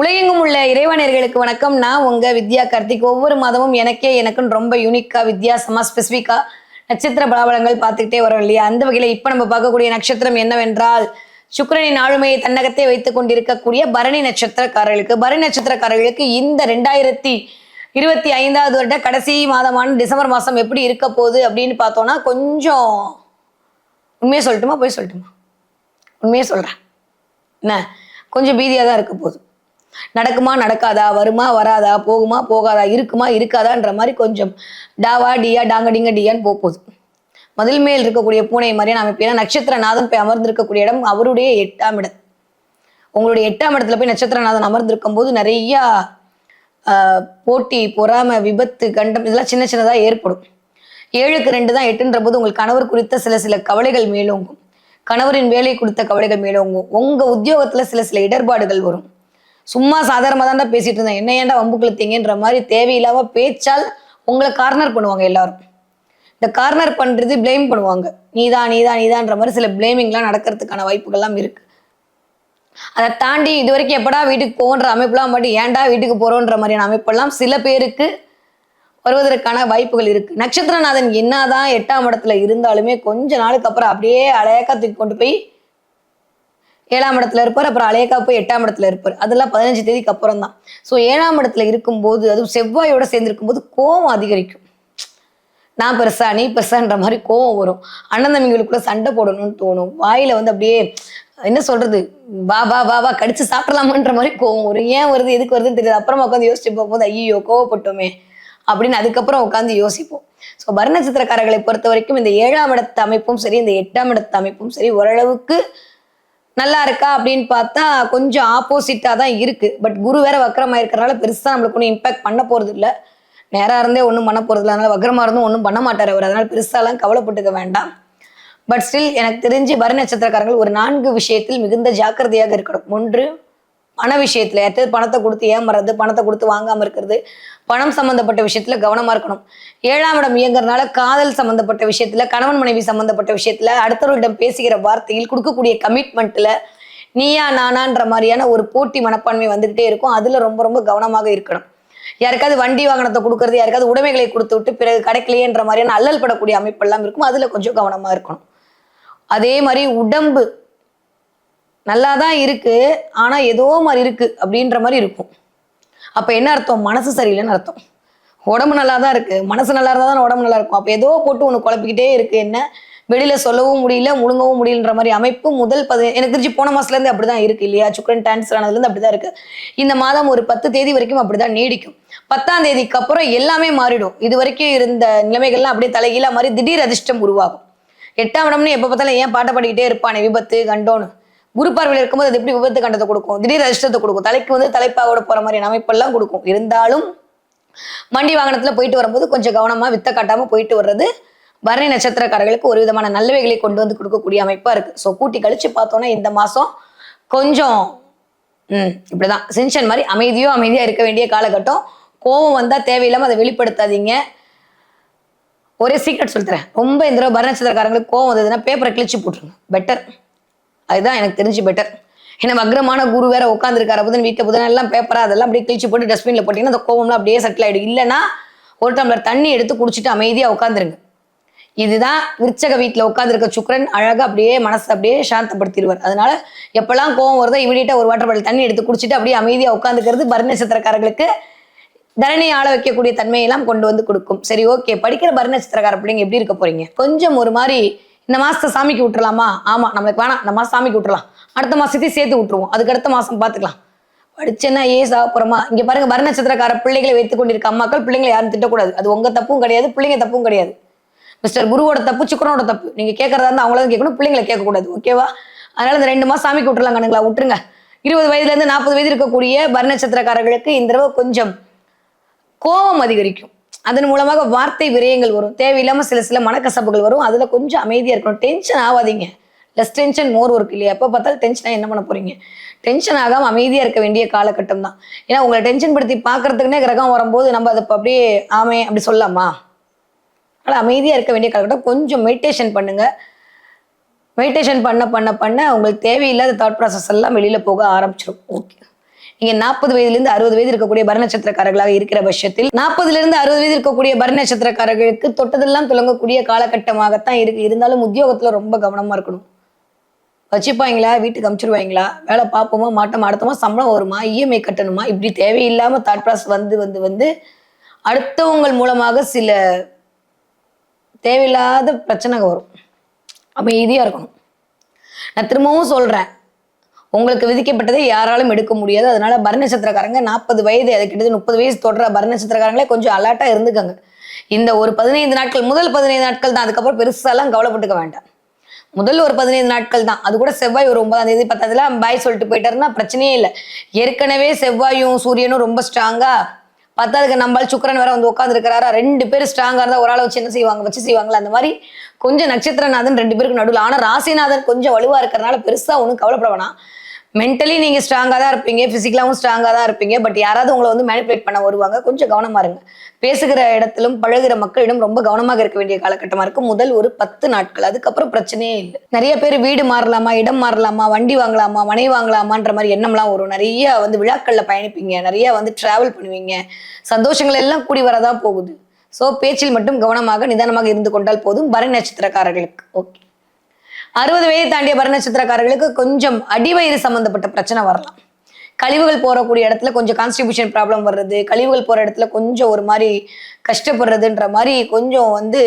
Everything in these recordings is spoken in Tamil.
உலகெங்கும் உள்ள இறைவனர்களுக்கு வணக்கம். நான் உங்க வித்யா கார்த்திக். ஒவ்வொரு மாதமும் எனக்கே எனக்குன்னு ரொம்ப யூனிக்கா வித்தியாசமா ஸ்பெசிஃபிக்கா நட்சத்திர பலாபலங்கள் பார்த்துக்கிட்டே வரோம் இல்லையா? அந்த வகையில இப்ப நம்ம பார்க்கக்கூடிய நட்சத்திரம் என்னவென்றால் சுக்கரனின் ஆளுமையை தன்னகத்தை வைத்துக் கொண்டிருக்கக்கூடிய பரணி நட்சத்திரக்காரர்களுக்கு. பரணி நட்சத்திரக்காரர்களுக்கு இந்த ரெண்டாயிரத்தி இருபத்தி ஐந்தாவது வருட கடைசி மாதமான டிசம்பர் மாசம் எப்படி இருக்க போகுது அப்படின்னு பார்த்தோம்னா கொஞ்சம் உண்மையை சொல்லட்டுமா? போய் சொல்லட்டுமா? உண்மையே சொல்றேன். என்ன? கொஞ்சம் பீதியாக தான் இருக்க போகுது. நடக்குமா நடக்காதா வருமா வராதா போகுமா போகாதா இருக்குமா இருக்காதான்ற மாதிரி கொஞ்சம் டாவா டியா டாங்க டிங்க டியான்னு போக போகுது. மதில் மேல் இருக்கக்கூடிய பூனை மாதிரியான அமைப்பு ஏன்னா நட்சத்திரநாதன் போய் அமர்ந்திருக்கக்கூடிய இடம் அவருடைய எட்டாம் இடம். உங்களுடைய எட்டாம் இடத்துல போய் நட்சத்திரநாதன் அமர்ந்திருக்கும் போது நிறையா ஆஹ், போட்டி பொறாமை விபத்து கண்டம் இதெல்லாம் சின்ன சின்னதாக ஏற்படும். ஏழுக்கு ரெண்டு தான் எட்டுன்ற போது உங்கள் கணவர் குறித்த சில சில கவலைகள் மேலோங்கும். கணவரின் வேலை கொடுத்த கவலைகள் மேலோங்கும். உங்க உத்தியோகத்துல சில சில இடர்பாடுகள் வரும். சும்மா சாதாரணமாக தான் பேசிட்டு இருந்தேன். என்ன ஏன்டா வம்பு கிழத்தீங்கன்ற மாதிரி தேவையில்லாம பேச்சால் உங்களை கார்னர் பண்ணுவாங்க எல்லாரும். இந்த கார்னர் பண்ணுறது பிளேம் பண்ணுவாங்க. நீதான் நீதான் நீதான்ற மாதிரி சில பிளேமிங்லாம் நடக்கிறதுக்கான வாய்ப்புகள்லாம் இருக்கு. அதை தாண்டி இது வரைக்கும் எப்படா வீட்டுக்கு போகன்ற அமைப்புலாம் மட்டும் ஏன்டா வீட்டுக்கு போகிறோன்ற மாதிரியான அமைப்பெல்லாம் சில பேருக்கு வருவதற்கான வாய்ப்புகள் இருக்கு. நட்சத்திரநாதன் என்னதான் எட்டாம் இடத்துல இருந்தாலுமே கொஞ்ச நாளுக்கு அப்புறம் அப்படியே அழகாக தூக்கி கொண்டு போய் ஏழாம் இடத்துல இருப்பார் அப்புறம் அலையக்கா போய் எட்டாம் இடத்துல இருப்பார். அதெல்லாம் பதினஞ்சு தேதிக்கு அப்புறம் தான் ஸோ ஏழாம் இடத்துல இருக்கும்போது அதுவும் செவ்வாயோட சேர்ந்து இருக்கும்போது கோவம் அதிகரிக்கும். நான் பெருசா நீ பெருசான்ற மாதிரி கோவம் வரும். அண்ணன் தம்பிங்களுக்குள்ள சண்டை போடணும்னு தோணும். வாயில வந்து அப்படியே என்ன சொல்றது? வா வா வா வா கடிச்சு சாப்பிடலாமான்ற மாதிரி கோவம் வரும். ஏன் வருது? எதுக்கு வருதுன்னு தெரியாது அப்புறமா உட்காந்து யோசிச்சு போகும்போது ஐயோ கோவப்பட்டோமே. அப்படின்னு அதுக்கப்புறம் உட்காந்து யோசிப்போம். ஸோ வர்ணச்சித்திரக்காரர்களை பொறுத்த வரைக்கும் இந்த ஏழாம் இடத்து அமைப்பும் சரி இந்த எட்டாம் இடத்து அமைப்பும் சரி ஓரளவுக்கு நல்லா இருக்கா அப்படின்னு பார்த்தா கொஞ்சம் ஆப்போசிட்டாக தான் இருக்குது பட் குரு வேற வக்கரமாக இருக்கிறனால பெருசாக நம்மளுக்கு ஒன்றும் இம்பாக்ட் பண்ண போகிறது இல்லை. நேராக இருந்தே ஒன்றும் பண்ண போகிறது இல்லை. அதனால் வக்கரமாக இருந்தும் ஒன்றும் பண்ண மாட்டார் அவர். அதனால் பெருசாலாம் கவலைப்பட்டுக்க வேண்டாம். பட் ஸ்டில் எனக்கு தெரிஞ்சு வர நட்சத்திரக்காரர்கள் ஒரு நான்கு விஷயத்தில் மிகுந்த ஜாக்கிரதையாக இருக்கணும். ஒன்று பண விஷயத்துல யார்கிட்ட பணத்தை கொடுத்து ஏமாறது பணத்தை கொடுத்து வாங்காம இருக்கிறது பணம் சம்பந்தப்பட்ட விஷயத்துல கவனமா இருக்கணும். ஏழாம் இடம் இயங்குறதுனால காதல் சம்பந்தப்பட்ட விஷயத்துல கணவன் மனைவி சம்பந்தப்பட்ட விஷயத்துல அடுத்தவர்களிடம் பேசுகிற வார்த்தையில் கொடுக்கக்கூடிய கமிட்மெண்ட்ல நீயா நானான்ற மாதிரியான ஒரு போட்டி மனப்பான்மை வந்துகிட்டே இருக்கும். அதுல ரொம்ப ரொம்ப கவனமாக இருக்கணும். யாருக்காவது வண்டி வாகனத்தை கொடுக்கறது யாருக்காவது உடைமைகளை கொடுத்து விட்டு பிறகு கிடைக்கலையேன்ற மாதிரியான அல்லல் படக்கூடிய அமைப்பெல்லாம் இருக்கும். அதுல கொஞ்சம் கவனமா இருக்கணும். அதே மாதிரி உடம்பு நல்லா தான் இருக்கு ஆனா ஏதோ மாதிரி இருக்கு அப்படின்ற மாதிரி இருக்கும். அப்ப என்ன அர்த்தம்? மனசு சரியில்லைன்னு அர்த்தம். உடம்பு நல்லா தான் இருக்கு. மனசு நல்லா இருந்தா தான் உடம்பு நல்லா இருக்கும் அப்ப ஏதோ போட்டு ஒன்று குழப்பிக்கிட்டே இருக்கு. என்ன? வெளியில சொல்லவும் முடியல முழுங்கவும் முடியலன்ற மாதிரி அமைப்பு முதல் பதி எனக்கு தெரிஞ்சு போன மாசத்துல இருந்து அப்படிதான் இருக்கு இல்லையா? சுக்கரன் டான்ஸ் ஆனதுல இருந்து அப்படிதான் இருக்கு. இந்த மாதம் ஒரு பத்து தேதி வரைக்கும் அப்படிதான் நீடிக்கும். பத்தாம் தேதிக்கு அப்புறம் எல்லாமே மாறிடும். இது வரைக்கும் இருந்த நிலைமைகள்லாம் அப்படியே தலைகீழா மாதிரி திடீர் அதிர்ஷ்டம் உருவாகும். எட்டாம் இடம்னு எப்ப பார்த்தாலும் ஏன் பாட்டை பாடிக்கிட்டே இருப்பானே? விபத்து கண்டோன்னு. குரு பார்வையில் இருக்கும்போது அது எப்படி விபத்து கண்டத்தை கொடுக்கும்? திடீர் அதிர்ஷ்டத்தை கொடுக்கும். தலைக்கு வந்து தலைப்பாவோட போற மாதிரியான அமைப்பெல்லாம் கொடுக்கும். இருந்தாலும் வண்டி வாகனத்துல போயிட்டு வரும்போது கொஞ்சம் கவனமா வித்த காட்டாம போயிட்டு வர்றது பரணி நட்சத்திரக்காரர்களுக்கு ஒரு விதமான நல்லவைகளை கொண்டு வந்து கொடுக்கக்கூடிய அமைப்பா இருக்கு. ஸோ கூட்டி கழிச்சு பார்த்தோன்னா இந்த மாசம் கொஞ்சம் ம் இப்படிதான். சின்சன் மாதிரி அமைதியோ அமைதியா இருக்க வேண்டிய காலகட்டம். கோபம் வந்தா தேவையில்லாம அதை வெளிப்படுத்தாதீங்க. ஒரே சீக்ரெட் சொல்லித்தரேன் ரொம்ப இந்த தடவை பரண நட்சத்திரக்காரங்களுக்கு கோவம் வந்ததுன்னா பேப்பரை கிழிச்சு போட்டுருங்க. பெட்டர் அதுதான் எனக்கு தெரிஞ்சு பெட்டர் ஏன்னா வக்ரமான குரு வேற உட்காந்துருக்காரு புதன் வீட்டில் புதன் எல்லாம் பேப்பரா அதெல்லாம் அப்படியே கிழிச்சு போட்டு டஸ்ட்பினில் போட்டீங்கன்னா அந்த கோவம்லாம் அப்படியே செட்டில் ஆயிடும். இல்லைன்னா ஒரு டம்ளர் தண்ணி எடுத்து குடிச்சிட்டு அமைதியா உட்காந்துருங்க இதுதான் விற்சக வீட்டில் உட்காந்துருக்க சுக்கரன் அழகாக அப்படியே மனசை அப்படியே சாந்தப்படுத்திடுவார். அதனால எப்பெல்லாம் கோவம் வருதோ இமீடியட்டா ஒரு வாட்டர் பாட்டில் தண்ணி எடுத்து குடிச்சிட்டு அப்படியே அமைதியாக உட்காந்துக்கிறது பர்ணச்சத்திரக்காரர்களுக்கு தரணியை ஆள வைக்கக்கூடிய தன்மையெல்லாம் கொண்டு வந்து கொடுக்கும். சரி ஓகே படிக்கிற பரண பிள்ளைங்க எப்படி இருக்க போறீங்க? கொஞ்சம் ஒரு மாதிரி இந்த மாசத்தை சாமிக்கு விட்டுறலாமா? ஆமா நம்மளுக்கு வேணாம். இந்த மாசம் சாமிக்கு விட்டுறலாம். அடுத்த மாசத்தையும் சேர்த்து விட்டுருவோம். அதுக்கு அடுத்த மாசம் பார்த்துக்கலாம் படிச்சேன்னா ஏ சாப்பிட்றோமா? இங்க பாருங்க வர நட்சத்திரக்கார பிள்ளைகளை வைத்துக் கொண்டிருக்க அம்மாக்கள் பிள்ளைங்களை யாரும் திட்டக்கூடாது. அது உங்க தப்பும் கிடையாது பிள்ளைங்க தப்பும் கிடையாது. மிஸ்டர் குருவோட தப்பு சுக்கரனோட தப்பு. நீங்க கேட்கறதா இருந்தா அவங்கள கேட்கணும் பிள்ளைங்களை கேட்கக்கூடாது ஓகேவா அதனால இந்த ரெண்டு மாசம் சாமிக்கு விட்டுலாம் கணுங்களா விட்டுருங்க. இருபது வயதுல இருந்து நாற்பது வயது இருக்கக்கூடிய வர நட்சத்திரக்காரர்களுக்கு இந்த தடவை கொஞ்சம் கோபம் அதிகரிக்கும். அதன் மூலமாக வார்த்தை விரயங்கள் வரும். தேவையில்லாமல் சில சில மனக்கசப்புகள் வரும். அதில் கொஞ்சம் அமைதியாக இருக்கணும். டென்ஷன் ஆகாதீங்க. லெஸ் டென்ஷன் மோர் ஒர்க் இல்லையா? எப்போ பார்த்தாலும் டென்ஷனாக என்ன பண்ண போகிறீங்க டென்ஷன் ஆகாம அமைதியாக இருக்க வேண்டிய காலகட்டம் தான். ஏன்னா உங்களை டென்ஷன் படுத்தி பார்க்கறதுக்குன்னே கிரகம் வரும்போது நம்ம அதை அப்படியே ஆமே அப்படி சொல்லலாமா? அதனால் அமைதியாக இருக்க வேண்டிய காலகட்டம். கொஞ்சம் மெடிடேஷன் பண்ணுங்கள் மெடிடேஷன் பண்ண பண்ண பண்ண உங்களுக்கு தேவையில்லாத தாட் ப்ராசஸ் எல்லாம் வெளியில் போக ஆரம்பிச்சிடும் ஓகே நீங்க நாற்பது வயதிலிருந்து அறுபது வயது இருக்கக்கூடிய பரண நட்சத்திரக்காரர்களாக இருக்கிற பட்சத்தில் நாற்பதுல இருந்து அறுபது வயது இருக்கக்கூடிய பரண நட்சத்திரக்காரர்களுக்கு தொட்டதெல்லாம் துலங்கக்கூடிய காலகட்டமாகத்தான் இருக்கு. இருந்தாலும் உத்தியோகத்துல ரொம்ப கவனமா இருக்கணும். வச்சுப்பாங்களா? வீட்டுக்கு அமுச்சிருவாங்களா? வேலை பார்ப்போமா? மாட்டோமா? அடுத்தமா சம்பளம் வருமா? இஎம்ஐ கட்டணுமா? இப்படி தேவையில்லாம தாட் ப்ராசஸ் வந்து வந்து வந்து அடுத்தவங்கள் மூலமாக சில தேவையில்லாத பிரச்சனைகள் வரும். அமைதியாக இருக்கணும். நான் திரும்பவும் சொல்கிறேன் உங்களுக்கு விதிக்கப்பட்டதை யாராலும் எடுக்க முடியாது. அதனால பரணச்சத்திரக்காரங்க நாற்பது வயது அது கிட்டத்தட்ட முப்பது வயசு தொடர பரணச்சத்திரக்காரங்களே கொஞ்சம் அலர்ட்டா இருந்துக்கங்க. இந்த ஒரு பதினைந்து நாட்கள் முதல் பதினைந்து நாட்கள் தான். அதுக்கப்புறம் பெருசாலாம் கவலைப்பட்டுக்க வேண்டாம். முதல் ஒரு பதினைந்து நாட்கள் தான். அது கூட செவ்வாய் ஒரு ஒன்பதாம் தேதி பத்தாவதுல பாய் சொல்லிட்டு போயிட்டாருன்னா பிரச்சனையே இல்லை. ஏற்கனவே செவ்வாயும் சூரியனும் ரொம்ப ஸ்ட்ராங்கா பத்தாவதுக்கு நம்மளால் சுக்கரன் வேற வந்து உட்காந்துருக்கிறாரா ரெண்டு பேரும் ஸ்ட்ராங்கா இருந்தா ஒரு ஆளை வச்சு என்ன செய்வாங்க? வச்சு செய்வாங்களா? அந்த மாதிரி கொஞ்சம் நட்சத்திரநாதன் ரெண்டு பேருக்கு நடுவில். ஆனா ராசிநாதன் கொஞ்சம் வலுவா இருக்கிறனால பெருசா ஒன்றும் கவலைப்பட வேணாம். மென்டலி நீங்கள் ஸ்ட்ராங்காக தான் இருப்பீங்க ஃபிசிக்கலாகவும் ஸ்ட்ராங்காக தான் இருப்பீங்க பட் யாராவது உங்களை வந்து மேனிப்புலேட் பண்ண வருவாங்க. கொஞ்சம் கவனமாக இருங்க. பேசுகிற இடத்திலும் பழகிற மக்களிடம் ரொம்ப கவனமாக இருக்க வேண்டிய காலகட்டமாக இருக்கும் முதல் ஒரு பத்து நாட்கள் அதுக்கப்புறம் பிரச்சனையே இல்லை. நிறைய பேர் வீடு மாறலாமா இடம் மாறலாமா வண்டி வாங்கலாமா மனை வாங்கலாமான்ற மாதிரி எண்ணம்லாம் வரும். நிறைய வந்து விழாக்களில் பயணிப்பீங்க நிறைய வந்து டிராவல் பண்ணுவீங்க. சந்தோஷங்கள் எல்லாம் கூடி வரதான் போகுது. ஸோ பேச்சில் மட்டும் கவனமாக நிதானமாக இருந்து கொண்டால் போதும். பரணி நட்சத்திரக்காரர்களுக்கு. ஓகே அறுபது வயது தாண்டிய பரணச்சத்திரக்காரர்களுக்கு கொஞ்சம் அடிவயிறு சம்பந்தப்பட்ட பிரச்சனை வரலாம். கழிவுகள் போகக்கூடிய இடத்துல கொஞ்சம் கான்ஸ்டிபியூஷன் ப்ராப்ளம் வர்றது கழிவுகள் போகிற இடத்துல கொஞ்சம் ஒரு மாதிரி கஷ்டப்படுறதுன்ற மாதிரி கொஞ்சம் வந்து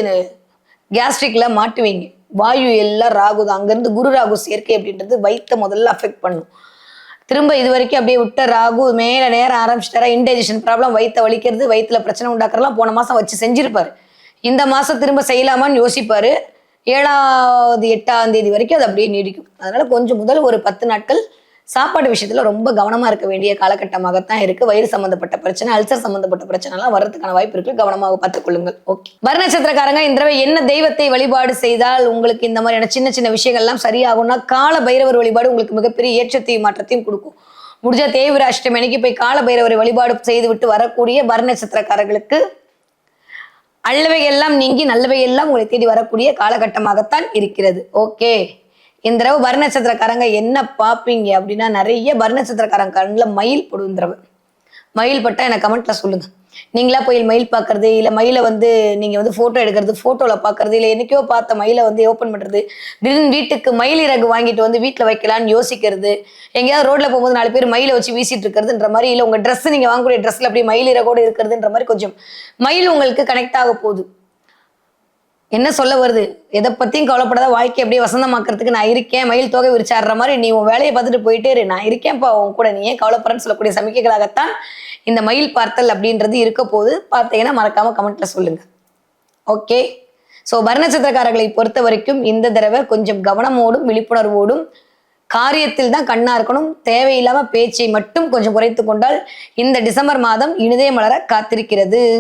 கேஸ்ட்ரிக்ல மாட்டுவீங்க. வாயு எல்லாம் ராகு தான் அங்கேருந்து குரு ராகு சேர்க்கை அப்படின்றது வயித்தை முதல்ல அஃபெக்ட் பண்ணும். திரும்ப இது வரைக்கும் அப்படியே விட்ட ராகு மேலே நேரம் ஆரம்பிச்சிட்டாரா இன்டைஜஷன் ப்ராப்ளம் வயித்தை வலிக்கிறது வயிற்றுல பிரச்சனை உண்டாக்குறலாம் போன மாதம் வச்சு செஞ்சுருப்பார். இந்த மாதம் திரும்ப செய்யலாமான்னு யோசிப்பார். ஏழாவது எட்டாம் தேதி வரைக்கும் அது அப்படியே நீடிக்கும். அதனால கொஞ்சம் முதல் ஒரு பத்து நாட்கள் சாப்பாடு விஷயத்துல ரொம்ப கவனமா இருக்க வேண்டிய காலகட்டமாகத்தான் இருக்கு. வயிறு சம்பந்தப்பட்ட பிரச்சனை அல்சர் சம்பந்தப்பட்ட பிரச்சனை எல்லாம் வர்றதுக்கான வாய்ப்பு இருக்கு. கவனமாக பார்த்துக் கொள்ளுங்கள். ஓகே வர்ணச்சத்திரக்காரங்க இந்த தடவை என்ன தெய்வத்தை வழிபாடு செய்தால் உங்களுக்கு இந்த மாதிரியான சின்ன சின்ன விஷயங்கள் எல்லாம் சரியாகும்னா கால பைரவர் வழிபாடு உங்களுக்கு மிகப்பெரிய ஏற்றத்தையும் மாற்றத்தையும் கொடுக்கும். முடிஞ்ச தேய்விர அஷ்டமி அன்னைக்கு போய் கால பைரவரை வழிபாடு செய்து விட்டு வரக்கூடிய வர்ணச்சத்திரக்காரர்களுக்கு அல்லவை எல்லாம் நீங்கி நல்லவை எல்லாம் உங்களை தேடி வரக்கூடிய காலகட்டமாகத்தான் இருக்கிறது. ஓகே. இந்த தடவை வர்ணச்சத்திரக்காரங்க என்ன பார்ப்பீங்க அப்படின்னா நிறைய வர்ணச்சத்திரக்காரங்க கண்ணில் மயில் போடும் இந்த தடவை மயில் பட்டா எனக்கு கமெண்ட்ல சொல்லுங்க. நீங்களா போய் மயில் பார்க்கறது இல்லை மயிலை வந்து நீங்க வந்து போட்டோ எடுக்கிறது போட்டோல பார்க்கறது இல்லை என்னைக்கோ பார்த்த மயிலை வந்து ஓப்பன் பண்றது திடீர்னு வீட்டுக்கு மயில் இறகு வாங்கிட்டு வந்து வீட்டில் வைக்கலாம்னு யோசிக்கிறது எங்கேயாவது ரோட்ல போகும்போது நாலு பேர் மயிலை வச்சு வீசிட்டு இருக்கிறதுன்ற மாதிரி இல்லை உங்க ட்ரெஸ் நீங்க வாங்கக்கூடிய ட்ரெஸ்ல அப்படியே மயில் இறகோடு இருக்கிறதுன்ற மாதிரி கொஞ்சம் மயில் உங்களுக்கு கனெக்ட் ஆக போகுது. என்ன சொல்ல வருது? எதை பத்தியும் கவலைப்படாத வாழ்க்கை அப்படியே வசந்தமாக்குறதுக்கு நான் இருக்கேன். மயில் தொகை விரிச்சாடுற மாதிரி நீ உன் வேலையை பார்த்துட்டு போயிட்டே இரு. நான் இருக்கேன்ப்பா உன் கூட நீ ஏன் கவலைப்படுறன்னு சொல்லக்கூடிய சமிக்கைகளாகத்தான் இந்த மயில் பார்த்தல் அப்படின்றது இருக்க போது பார்த்தீங்கன்னா மறக்காம கமெண்ட்ல சொல்லுங்க. ஓகே? ஸோ வர்ணச்சத்திரக்காரர்களை பொறுத்த வரைக்கும் இந்த தடவை கொஞ்சம் கவனமோடும் விழிப்புணர்வோடும் காரியத்தில் தான் கண்ணா இருக்கணும். தேவையில்லாம பேச்சை மட்டும் கொஞ்சம் குறைத்து கொண்டால் இந்த டிசம்பர் மாதம் இனிதே மலர காத்திருக்கிறது.